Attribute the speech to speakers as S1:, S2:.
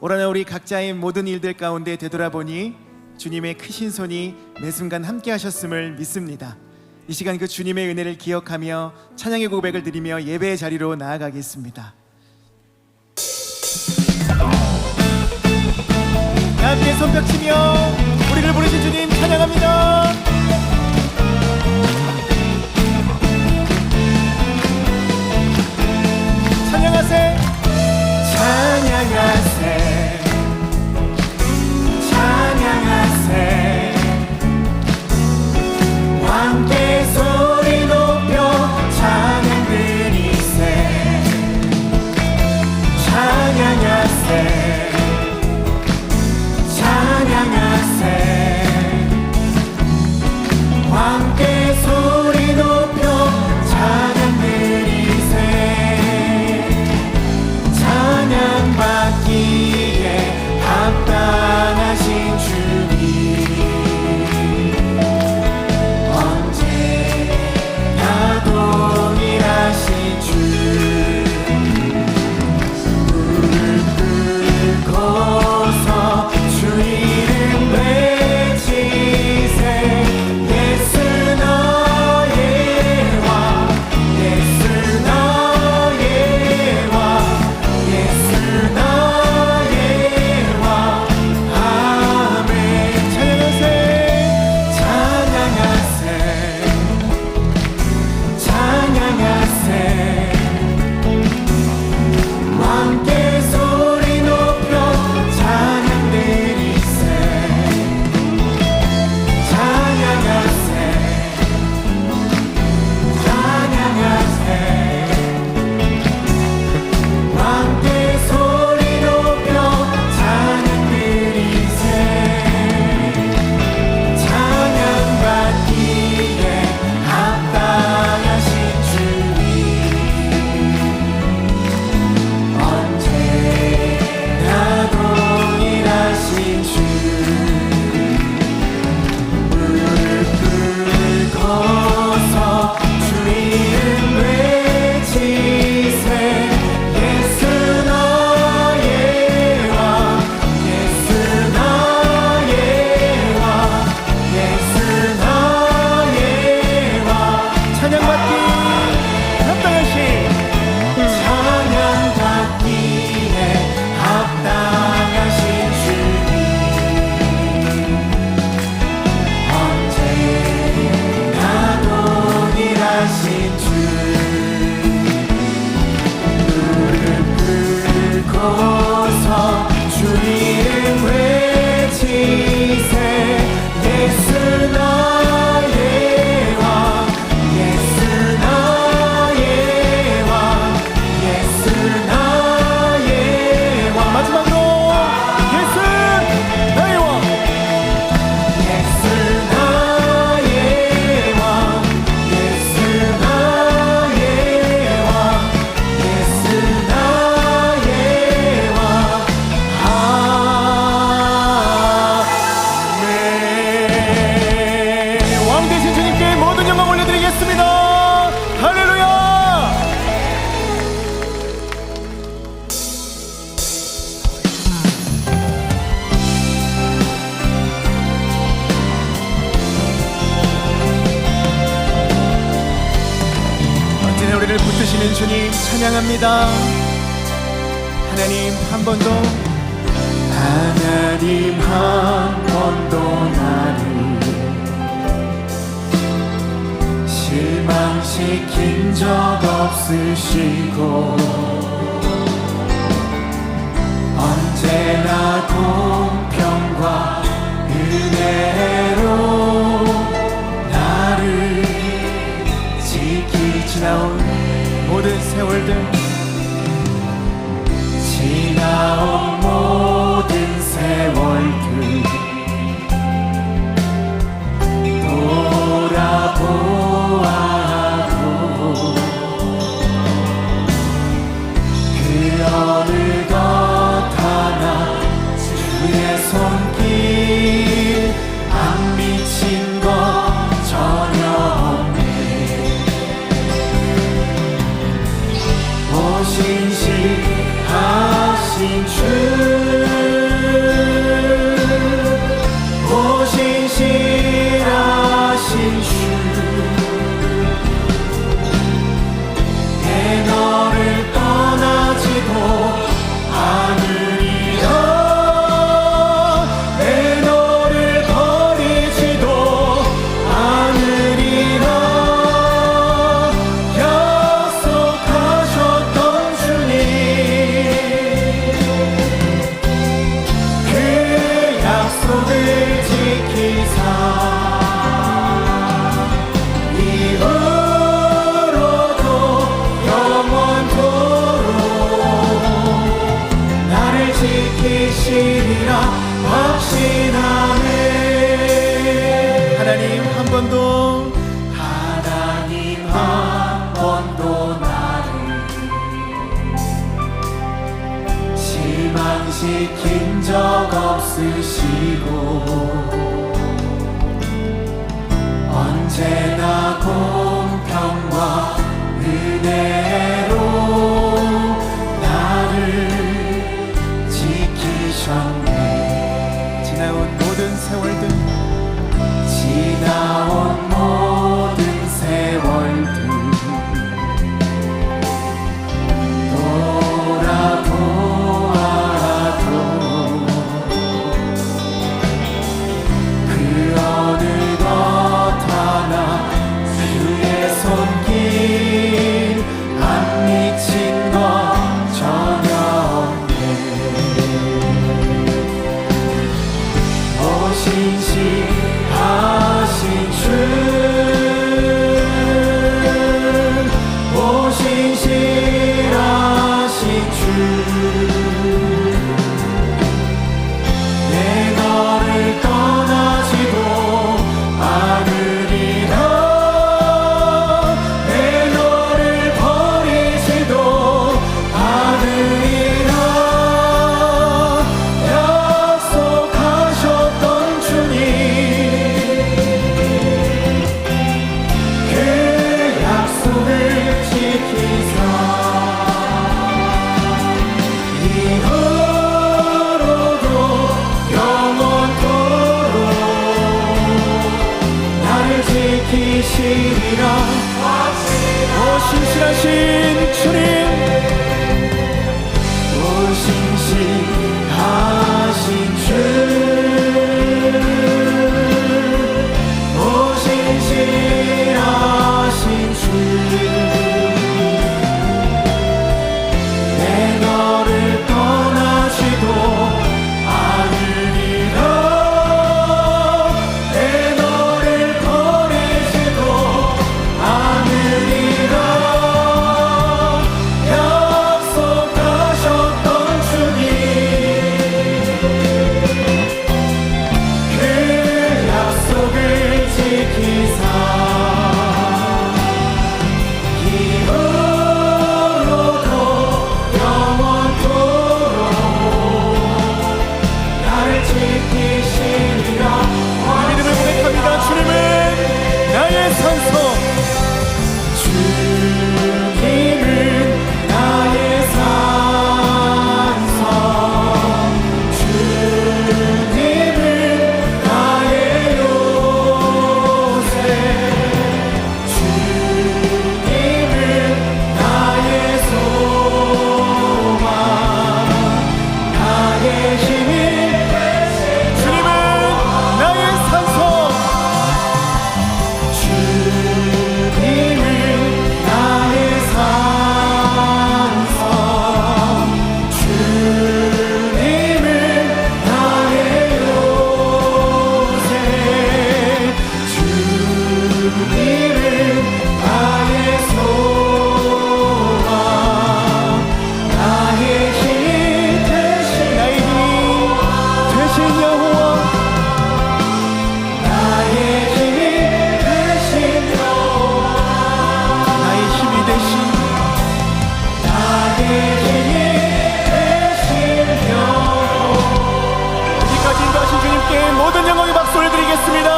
S1: 올한해 우리 각자의 모든 일들 가운데 되돌아보니 주님의 크신 손이 매 순간 함께 하셨음을 믿습니다. 이 시간 그 주님의 은혜를 기억하며 찬양의 고백을 드리며 예배의 자리로 나아가겠습니다. 함께 손뼉치며 우리를 부르신 주님 찬양합니다. 우리는 주님 찬양합니다. 하나님 한 번 더. 하나님 한 번 더 나를 실망시킨 적 없으시고 언제나 공
S2: 시킨 적 없으시고 대신 주님.
S1: 하나님께 모든 영광의 박수 올려드리겠습니다.